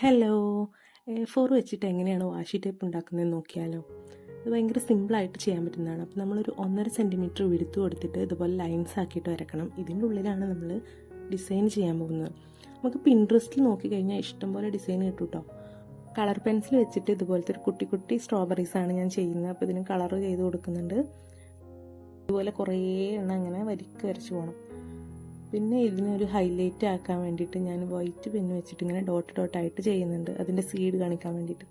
Hello A four വെച്ചിട്ട് എങ്ങനെയാണ് വാഷി tape ഉണ്ടാക്കുന്നതെന്ന് നോക്കിയാലോ? ഇത് ഭയങ്കര സിമ്പിളായിട്ട് ചെയ്യാൻ പറ്റുന്നതാണ്. അപ്പോൾ നമ്മളൊരു ഒന്നര സെന്റിമീറ്റർ വിടുത്ത് കൊടുത്തിട്ട് ഇതുപോലെ ലൈൻസ് ആക്കിയിട്ട് വരക്കണം. ഇതിന്റെ ഉള്ളിലാണ് നമ്മൾ ഡിസൈൻ ചെയ്യാൻ പോകുന്നത്. നമുക്ക് പിൻട്രസ്റ്റിൽ നോക്കിക്കഴിഞ്ഞാൽ ഇഷ്ടംപോലെ ഡിസൈൻ കിട്ടും കേട്ടോ കളർ പെൻസിൽ വെച്ചിട്ട് ഇതുപോലത്തെ ഒരു കുട്ടി കുട്ടി സ്ട്രോബെറീസാണ് ഞാൻ ചെയ്യുന്നത്. അപ്പോൾ ഇതിന് കളർ ചെയ്ത് കൊടുക്കുന്നുണ്ട്. ഇതുപോലെ കുറേ എണ്ണം അങ്ങനെ വരിക്ക് വരച്ച് പോകണം പിന്നെ ഇതിനൊരു ഹൈലൈറ്റ് ആക്കാൻ വേണ്ടിയിട്ട് ഞാൻ വൈറ്റ് പെന്ന് വെച്ചിട്ട് ഇങ്ങനെ ഡോട്ട് ഡോട്ടായിട്ട് ചെയ്യുന്നുണ്ട്. അതിന്റെ സീഡ് കാണിക്കാൻ വേണ്ടിയിട്ട്.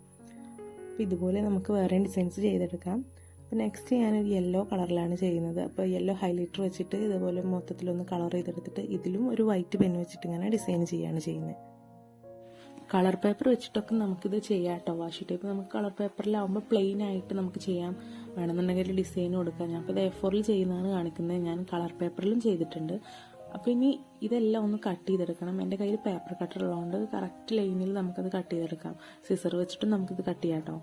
അപ്പോൾ ഇതുപോലെ നമുക്ക് വേറെ ഡിസൈൻസ് ചെയ്തെടുക്കാം. അപ്പോൾ നെക്സ്റ്റ് ഞാനൊരു യെല്ലോ കളറിലാണ് ചെയ്യുന്നത്. അപ്പോൾ യെല്ലോ ഹൈലൈറ്റർ വെച്ചിട്ട് ഇതുപോലെ മൊത്തത്തിലൊന്ന് കളർ ചെയ്തെടുത്തിട്ട് ഇതിലും ഒരു വൈറ്റ് പെന്ന് വെച്ചിട്ട് ഇങ്ങനെ ഡിസൈൻ ചെയ്യുകയാണ് ചെയ്യുന്നത്. കളർ പേപ്പർ വെച്ചിട്ടൊക്കെ നമുക്കിത് ചെയ്യാം കേട്ടോ വാഷി ടേപ്പ് നമുക്ക് കളർ പേപ്പറിലാവുമ്പോൾ പ്ലെയിൻ ആയിട്ട് നമുക്ക് ചെയ്യാം. വേണമെന്നുണ്ടെങ്കിൽ ഡിസൈൻ കൊടുക്കാം. ഞാൻ അപ്പോൾ ഇത് എ ഫോറിൽ ചെയ്യുന്നതാണ് കാണിക്കുന്നത്. ഞാൻ കളർ പേപ്പറിലും ചെയ്തിട്ടുണ്ട്. അപ്പോൾ ഇനി ഇതെല്ലാം ഒന്ന് കട്ട് ചെയ്തെടുക്കണം. എന്റെ കയ്യിൽ പേപ്പർ കട്ടർ ഉള്ളതുകൊണ്ട് കറക്റ്റ് ലൈനിൽ നമുക്കത് കട്ട് ചെയ്തെടുക്കാം. സിസർ വെച്ചിട്ടും നമുക്കിത് കട്ട് ചെയ്യാം കേട്ടോ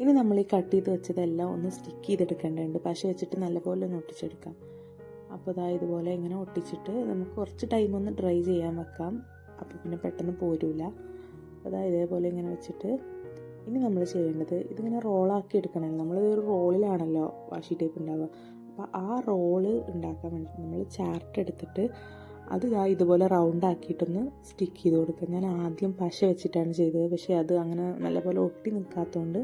ഇനി നമ്മൾ ഈ കട്ട് ചെയ്ത് വെച്ചതെല്ലാം ഒന്ന് സ്റ്റിക്ക് ചെയ്തെടുക്കേണ്ടതുണ്ട്. പശ വെച്ചിട്ട് നല്ലപോലെ ഒന്ന് ഒട്ടിച്ചെടുക്കാം. അപ്പോൾ ഇതാ ഇതുപോലെ ഇങ്ങനെ ഒട്ടിച്ചിട്ട് നമുക്ക് കുറച്ച് ടൈം ഒന്ന് ഡ്രൈ ചെയ്യാൻ വെക്കാം. അപ്പോൾ പിന്നെ പെട്ടെന്ന് പോരില്ല അപ്പോൾ അതാ ഇതേപോലെ ഇങ്ങനെ വെച്ചിട്ട് ഇനി നമ്മൾ ചെയ്യേണ്ടത് ഇതിങ്ങനെ റോളാക്കി എടുക്കണം. നമ്മൾ ഒരു റോളിലാണല്ലോ വാഷി ടേപ്പ് ഉണ്ടാവുക അപ്പോൾ ആ റോൾ ഉണ്ടാക്കാൻ വേണ്ടി നമ്മൾ ചാർട്ട് എടുത്തിട്ട് അത് ഇതാ ഇതുപോലെ റൗണ്ട് ആക്കിയിട്ടൊന്ന് സ്റ്റിക്ക് ചെയ്ത് കൊടുക്കുക. ഞാൻ ആദ്യം പശ വെച്ചിട്ടാണ് ചെയ്തത്. പക്ഷേ അത് അങ്ങനെ നല്ലപോലെ ഒട്ടി നിൽക്കാത്തതുകൊണ്ട്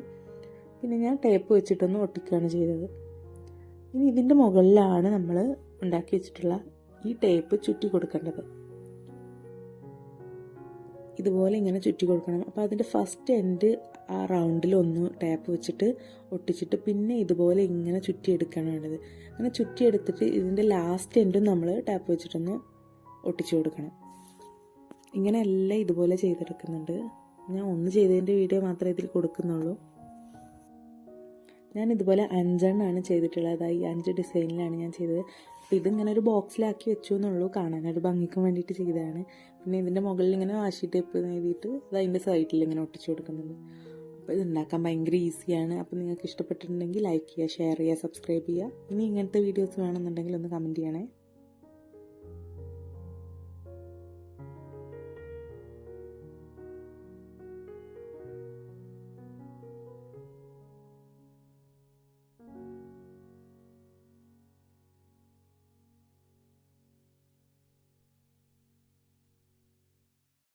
പിന്നെ ഞാൻ ടേപ്പ് വെച്ചിട്ടൊന്ന് ഒട്ടിക്കുകയാണ് ചെയ്തത്. ഇനി ഇതിന്റെ മുകളിലാണ് നമ്മൾ ഉണ്ടാക്കി വെച്ചിട്ടുള്ള ഈ ടേപ്പ് ചുറ്റി കൊടുക്കേണ്ടത്. ഇതുപോലെ ഇങ്ങനെ ചുറ്റി കൊടുക്കണം. അപ്പോൾ അതിന്റെ ഫസ്റ്റ് എൻഡ് ആ റൗണ്ടിൽ ഒന്ന് ടേപ്പ് വെച്ചിട്ട് ഒട്ടിച്ചിട്ട് പിന്നെ ഇതുപോലെ ഇങ്ങനെ ചുറ്റിയെടുക്കാണ് വേണ്ടത്. അങ്ങനെ ചുറ്റിയെടുത്തിട്ട് ഇതിന്റെ ലാസ്റ്റ് എൻഡും നമ്മൾ ടാപ്പ് വെച്ചിട്ടൊന്ന് ഒട്ടിച്ചു കൊടുക്കണം. ഇങ്ങനെ എല്ലാം ഇതുപോലെ ചെയ്തെടുക്കുന്നുണ്ട്. ഞാൻ ഒന്ന് ചെയ്തതിന്റെ വീഡിയോ മാത്രമേ ഇതിൽ കൊടുക്കുന്നുള്ളൂ. ഞാൻ ഇതുപോലെ അഞ്ചെണ്ണമാണ് ചെയ്തിട്ടുള്ളത്. ഈ അഞ്ച് ഡിസൈനിലാണ് ഞാൻ ചെയ്തത്. അപ്പോൾ ഇതിങ്ങനെ ഒരു ബോക്സിലാക്കി വെച്ചു എന്നുള്ളൂ കാണാനൊരു ഭംഗിക്ക് വേണ്ടിയിട്ട് ചെയ്തതാണ്. പിന്നെ ഇതിന്റെ മുകളിൽ ഇങ്ങനെ വാഷി ടേപ്പ് എഴുതിയിട്ട് അത് അതിന്റെ സൈഡിൽ ഇങ്ങനെ ഒട്ടിച്ചു കൊടുക്കുന്നുണ്ട്. അപ്പോൾ ഇതുണ്ടാക്കാൻ ഭയങ്കര ഈസിയാണ്. അപ്പോൾ നിങ്ങൾക്ക് ഇഷ്ടപ്പെട്ടിട്ടുണ്ടെങ്കിൽ ലൈക്ക് ചെയ്യുക ഷെയർ ചെയ്യുക സബ്സ്ക്രൈബ് ചെയ്യുക. ഇനി ഇങ്ങനത്തെ വീഡിയോസ് വേണമെന്നുണ്ടെങ്കിൽ ഒന്ന് കമന്റ് ചെയ്യണേ.